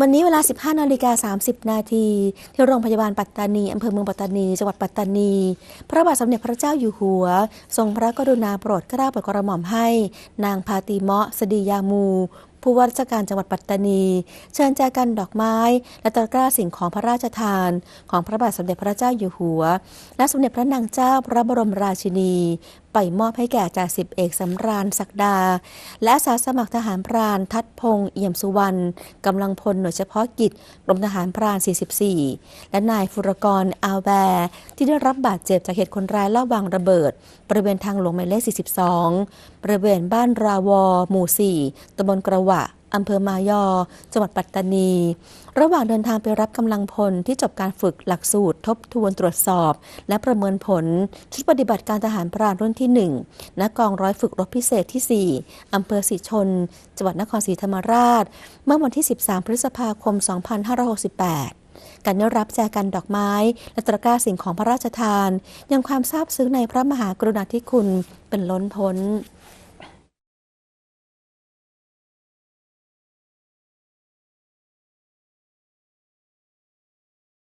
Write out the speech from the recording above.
วันนี้เวลา 15นาฬิกา30 นาทีที่โรงพยาบาลปัตตานีอำเภอเมืองปัตตานี จังหวัดปัตตานี พระบาทสมเด็จพระเจ้าอยู่หัว ทรงพระกรุณาโปรดเกล้าโปรดกระหม่อมให้ นางพาติเมาะสดียามูผู้ว่าราชการจังหวัดปัตตานี เชิญแจกันดอกไม้ และตะกร้าสิ่งของพระราชทาน ของพระบาทสมเด็จพระเจ้าอยู่หัว และสมเด็จพระนางเจ้าพระบรมราชินี ไปมอบให้แก่จ่าสิบเอกสำราญศักดา และอาสาสมัครทหารพรานทัดพงษ์เอี่ยมสุวรรณกำลังพลหน่วยเฉพาะกิจกรมทหารพราน 44 และนายฟุรกรอาแวร์ที่ได้รับบาดเจ็บจากเหตุคนร้ายลอบวางระเบิด บริเวณทางหลวงหมายเลข 42 บริเวณบ้านราวอหมู่ 4ตำบลกระวะ อำเภอมายอ จังหวัดปัตตานี ระหว่างเดินทางไปรับกำลังพลที่จบการฝึกหลักสูตรทบทวนตรวจสอบ และประเมินผล ชุดปฏิบัติการทหารพรานรุ่นที่ 1ณกองร้อยฝึกรบพิเศษที่ 4 อำเภอสีชน จังหวัดนครศรีธรรมราช เมื่อวันที่ 13 พฤษภาคม 2568การได้รับแจกันดอกไม้ และตะกร้าสิ่งของพระราชทาน ยังความซาบซึ้งในพระมหากรุณาธิคุณเป็นล้นพ้น